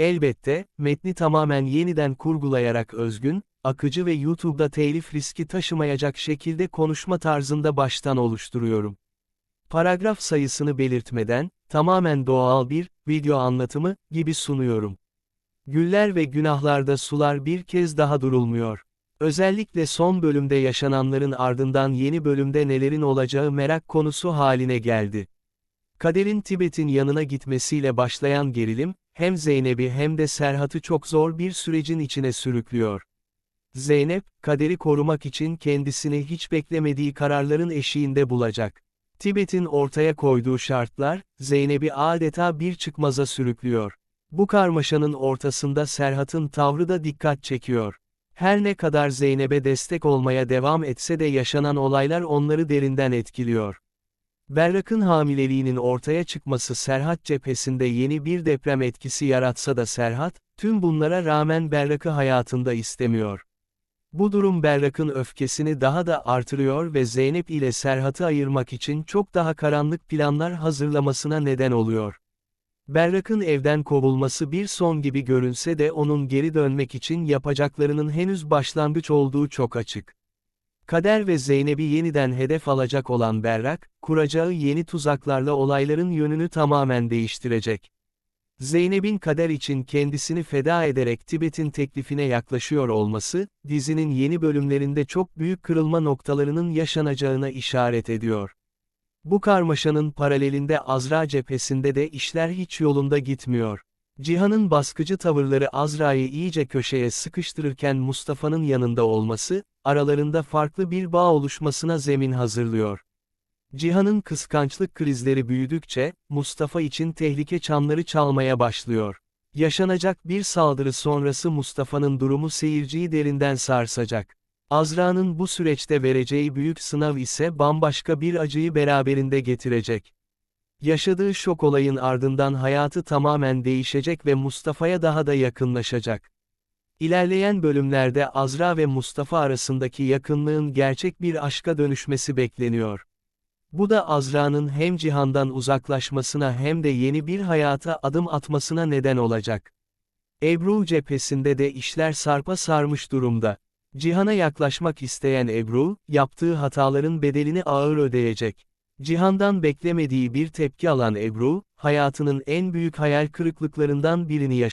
Elbette, metni tamamen yeniden kurgulayarak özgün, akıcı ve YouTube'da telif riski taşımayacak şekilde konuşma tarzında baştan oluşturuyorum. Paragraf sayısını belirtmeden, tamamen doğal bir, video anlatımı, gibi sunuyorum. Güller ve günahlarda sular bir kez daha durulmuyor. Özellikle son bölümde yaşananların ardından yeni bölümde nelerin olacağı merak konusu haline geldi. Kader'in Tibet'in yanına gitmesiyle başlayan gerilim, hem Zeynep'i hem de Serhat'ı çok zor bir sürecin içine sürüklüyor. Zeynep, Kader'i korumak için kendisini hiç beklemediği kararların eşiğinde bulacak. Tibet'in ortaya koyduğu şartlar, Zeynep'i adeta bir çıkmaza sürüklüyor. Bu karmaşanın ortasında Serhat'ın tavrı da dikkat çekiyor. Her ne kadar Zeynep'e destek olmaya devam etse de yaşanan olaylar onları derinden etkiliyor. Berrak'ın hamileliğinin ortaya çıkması Serhat cephesinde yeni bir deprem etkisi yaratsa da Serhat, tüm bunlara rağmen Berrak'ı hayatında istemiyor. Bu durum Berrak'ın öfkesini daha da artırıyor ve Zeynep ile Serhat'ı ayırmak için çok daha karanlık planlar hazırlamasına neden oluyor. Berrak'ın evden kovulması bir son gibi görünse de onun geri dönmek için yapacaklarının henüz başlangıç olduğu çok açık. Kader ve Zeynep'i yeniden hedef alacak olan Berrak, kuracağı yeni tuzaklarla olayların yönünü tamamen değiştirecek. Zeynep'in kader için kendisini feda ederek Tibet'in teklifine yaklaşıyor olması, dizinin yeni bölümlerinde çok büyük kırılma noktalarının yaşanacağına işaret ediyor. Bu karmaşanın paralelinde Azra cephesinde de işler hiç yolunda gitmiyor. Cihan'ın baskıcı tavırları Azra'yı iyice köşeye sıkıştırırken Mustafa'nın yanında olması, aralarında farklı bir bağ oluşmasına zemin hazırlıyor. Cihan'ın kıskançlık krizleri büyüdükçe, Mustafa için tehlike çanları çalmaya başlıyor. Yaşanacak bir saldırı sonrası Mustafa'nın durumu seyirciyi derinden sarsacak. Azra'nın bu süreçte vereceği büyük sınav ise bambaşka bir acıyı beraberinde getirecek. Yaşadığı şok olayın ardından hayatı tamamen değişecek ve Mustafa'ya daha da yakınlaşacak. İlerleyen bölümlerde Azra ve Mustafa arasındaki yakınlığın gerçek bir aşka dönüşmesi bekleniyor. Bu da Azra'nın hem cihandan uzaklaşmasına hem de yeni bir hayata adım atmasına neden olacak. Ebru cephesinde de işler sarpa sarmış durumda. Cihan'a yaklaşmak isteyen Ebru, yaptığı hataların bedelini ağır ödeyecek. Cihan'dan beklemediği bir tepki alan Ebru, hayatının en büyük hayal kırıklıklarından birini yaşayacak.